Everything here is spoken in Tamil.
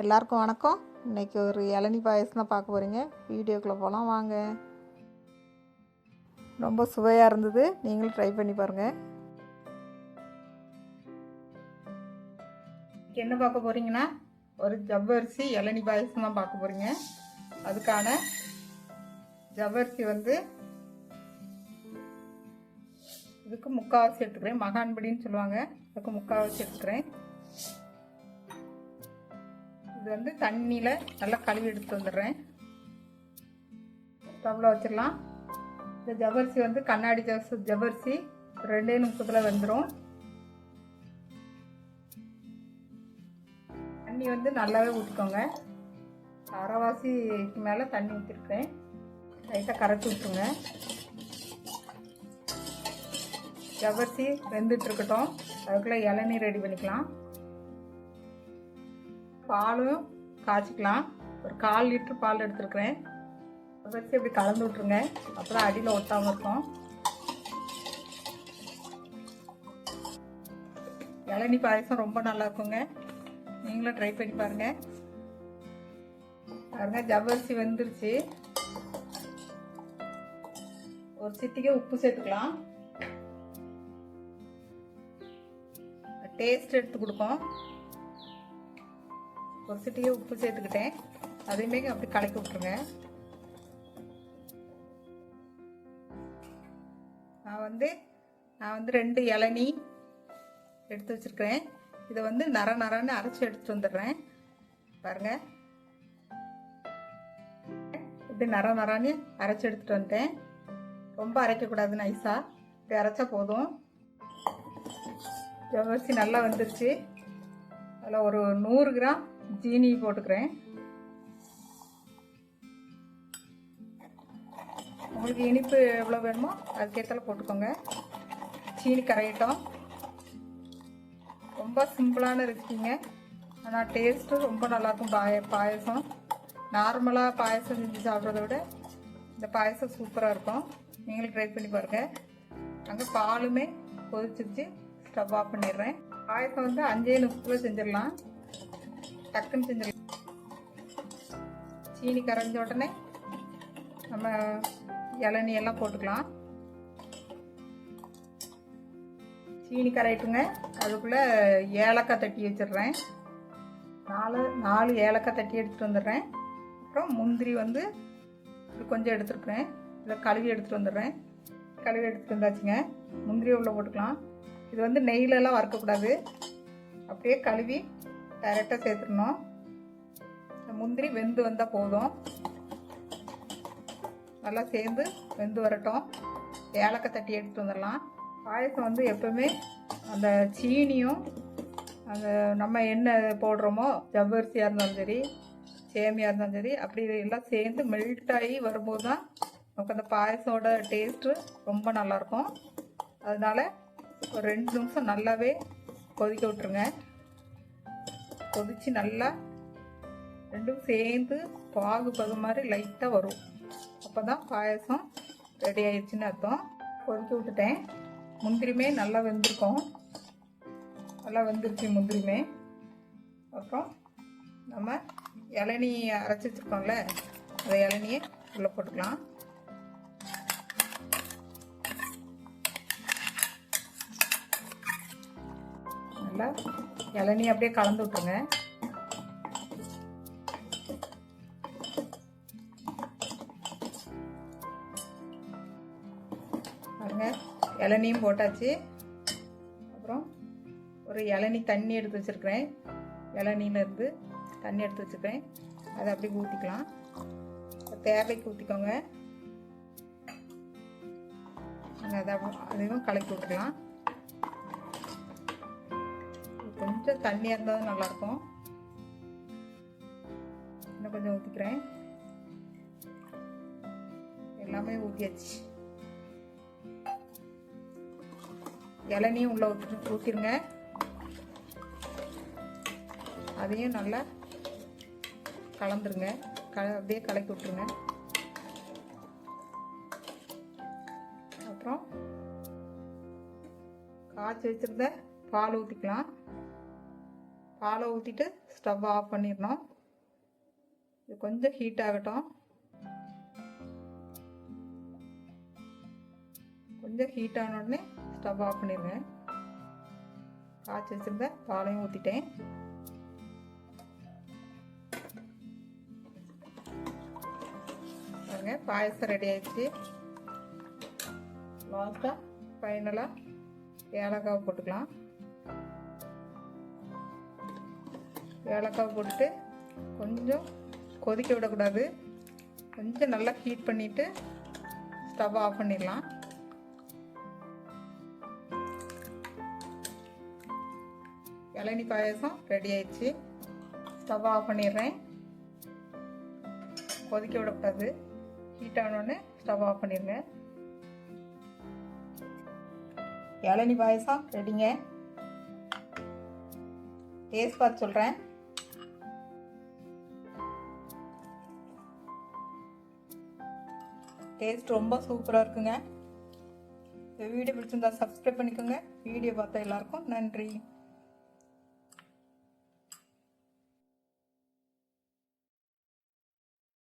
எல்லாருக்கும் வணக்கம். இன்னைக்கு ஒரு இளநி பாயசம் தான் பார்க்க போகிறீங்க வீடியோக்குள்ளே போகலாம் வாங்க. ரொம்ப சுவையாக இருந்தது. நீங்களும் ட்ரை பண்ணி பாருங்கள் என்ன பார்க்க போகிறீங்கன்னா ஒரு ஜவ்வரிசி இளநி பாயசம் தான் பார்க்க போகிறீங்க அதுக்கான ஜவ்வரிசி வந்து இதுக்கு முக்கால்வாசி எடுத்துக்கிறேன். மகான்படின்னு சொல்லுவாங்க. அதுக்கு முக்கால்வாசி எடுத்துக்கிறேன். இது வந்து தண்ணியில் நல்லா கழுவி எடுத்து வந்துடுறேன். ஸ்டவ்வில் வச்சிடலாம். இந்த ஜவரிசி வந்து கண்ணாடி ஜவஸ் ஜவரிசி ரெண்டே நிமிஷத்தில் வெந்துடும் தண்ணி வந்து நல்லாவே ஊற்றிக்கோங்க அரைவாசிக்கு மேலே தண்ணி ஊற்றிருக்கேன் லைட்டாக கரைச்சி விட்டுருங்க. ஜவ்வரிசி வெந்துட்டு இருக்கட்டும். அதுக்குள்ளே இளநீர் ரெடி பண்ணிக்கலாம். பாலும் காய்ச்சிக்கலாம். ஒரு கால் லிட்டர் பால் எடுத்துருக்குறேன். வச்சு இப்படி கலந்து விட்ருங்க அப்புறம் அடியில் ஒட்டாமல் இருக்கும். இளநீ பாயசம் ரொம்ப நல்லா இருக்குங்க. நீங்களும் ட்ரை பண்ணி பாருங்க. பாருங்க ஜவ்வரிசி வெந்துருச்சு. ஒரு சிட்டிக்கு உப்பு சேர்த்துக்கலாம். டேஸ்ட் எடுத்து கொடுப்போம். ஒரு சிட்டியே உப்பு சேர்த்துக்கிட்டேன். அதையுமே அப்படி கலக்கி விட்ருங்க நான் வந்து நான் வந்து ரெண்டு இளநி எடுத்து வச்சுருக்கிறேன். இதை வந்து நர நரன்னு அரைச்சி எடுத்துட்டு வந்துடுறேன். பாருங்க. இப்படி நர நரன்னு அரைச்சி எடுத்துட்டு வந்துட்டேன். ரொம்ப அரைக்கக்கூடாது நைஸாக இப்படி அரைச்சா போதும். ஜவ்வரிசி நல்லா வந்துருச்சு. அதில் ஒரு நூறு கிராம் ஜீனி போட்டுக்கிறேன். உங்களுக்கு இனிப்பு எவ்வளோ வேணுமோ அதுக்கேற்றால போட்டுக்கோங்க. சீனி கரையட்டும். ரொம்ப சிம்பிளான ரெசிபிங்க. ஆனால் டேஸ்ட்டு ரொம்ப நல்லாயிருக்கும் பாய பாயசம். நார்மலாக பாயசம் செஞ்சு சாப்பிட்றத விட இந்த பாயசம் சூப்பராக இருக்கும். நீங்களும் ட்ரை பண்ணி பாருங்கள் அங்கே பாலுமே கொதிச்சிருச்சு. ஸ்டவ் ஆஃப் பண்ணிடுறேன். பாயசம் வந்து அஞ்சே நிமிஷத்தில் செஞ்சிடலாம். டக்குன்னு செஞ்சு சீனி கரைஞ்ச உடனே நம்ம இளநீ எல்லாம் போட்டுக்கலாம். சீனி கரைட்டுங்க அதுக்குள்ளே ஏலக்காய் தட்டி வச்சிடுறேன். நாலு நாலு ஏலக்காய் தட்டி எடுத்துகிட்டு வந்துடுறேன். அப்புறம் முந்திரி வந்து கொஞ்சம் எடுத்துருக்குறேன். இதை கழுவி எடுத்துகிட்டு வந்துடுறேன். கழுவி எடுத்துகிட்டு வந்தாச்சுங்க. முந்திரி உள்ளே போட்டுக்கலாம். இது வந்து நெய்லெல்லாம் வறுக்கக்கூடாது. அப்படியே கழுவி டைரெக்டாக சேர்த்துடணும். முந்திரி வெந்து வந்தால் போதும். நல்லா சேர்ந்து வெந்து வரட்டும். ஏலக்காய் தட்டி எடுத்து வந்துடலாம். பாயசம் வந்து எப்பவுமே அந்த சீனியும் அந்த நம்ம என்ன போடுறோமோ ஜவ்வரிசியாக இருந்தாலும் சரி சேமியாக இருந்தாலும் சரி அப்படி எல்லாம் சேர்ந்து மெல்ட் ஆகி வரும்போது தான் நமக்கு அந்த பாயசோட டேஸ்ட்டு ரொம்ப நல்லாயிருக்கும் அதனால ஒரு ரெண்டு நிமிஷம் நல்லாவே கொதிக்க விட்டுருங்க. கொதித்து நல்லா ரெண்டும் சேர்ந்து பாகு பகு மாதிரி லைட்டாக வரும். அப்போ தான் பாயசம் ரெடி ஆயிடுச்சுன்னு அர்த்தம். கொதிக்க விட்டுட்டேன். முந்திரியுமே நல்லா வெந்திருக்கோம். நல்லா வெந்துருச்சு முந்திரிமே. அப்புறம் நம்ம இளநீ அரைச்சி வச்சுருக்கோம்ல அந்த இளநியை உள்ளே போட்டுக்கலாம். நல்லா இளநீ அப்படியே கலந்து விட்டுருங்க. பாருங்க இளநியும் போட்டாச்சு. அப்புறம் ஒரு இளநி தண்ணி எடுத்து வச்சுருக்கிறேன். இளநிலேருந்து தண்ணி எடுத்து வச்சுருக்கிறேன். அதை அப்படியே ஊற்றிக்கலாம் தேவைக்கு ஊற்றிக்கோங்க அதை அதையும் கலக்கி விட்டுக்கலாம். கொஞ்சம் தண்ணியாக இருந்தால் தான் நல்லாயிருக்கும். இன்னும் கொஞ்சம் ஊற்றிக்கிறேன் எல்லாமே ஊற்றியாச்சு இளநியும் உள்ளே ஊற்றி ஊற்றிருங்க அதையும் நல்லா கலந்துருங்க. க அப்படியே கலக்கி விட்ருங்க அப்புறம் காய்ச்சி வச்சுருந்த பால் ஊற்றிக்கலாம் பாலை ஊற்றிட்டு ஸ்டவ் ஆஃப் பண்ணிடணும். இது கொஞ்சம் ஹீட் ஆகட்டும். கொஞ்சம் ஹீட் ஆன உடனே ஸ்டவ் ஆஃப் பண்ணிடுங்க. காய்ச்சி வச்சுருந்த பாலையும் ஊற்றிட்டேன் பாருங்க பாயசம் ரெடி ஆயிடுச்சு. லாஸ்ட்டாக ஃபைனலாக ஏலக்காய் போட்டுக்கலாம். ஏலக்காய் போட்டுட்டு கொஞ்சம் கொதிக்க விடக்கூடாது. கொஞ்சம் நல்லா ஹீட் பண்ணிவிட்டு ஸ்டவ் ஆஃப் பண்ணிடலாம். இளநி பாயசம் ரெடி ஆயிடுச்சு. ஸ்டவ் ஆஃப் பண்ணிடுறேன். கொதிக்க விடக்கூடாது. ஹீட் ஆனோடனே ஸ்டவ் ஆஃப் பண்ணிடுங்க. இளநி பாயசம் ரெடிங்க டேஸ்ட் பார்த்து சொல்கிறேன் டேஸ்ட் ரொம்ப சூப்பராக இருக்குங்க. இந்த வீடியோ பிடிச்சிருந்தா சப்ஸ்கிரைப் பண்ணிக்கோங்க. வீடியோ பார்த்த எல்லாருக்கும் நன்றி.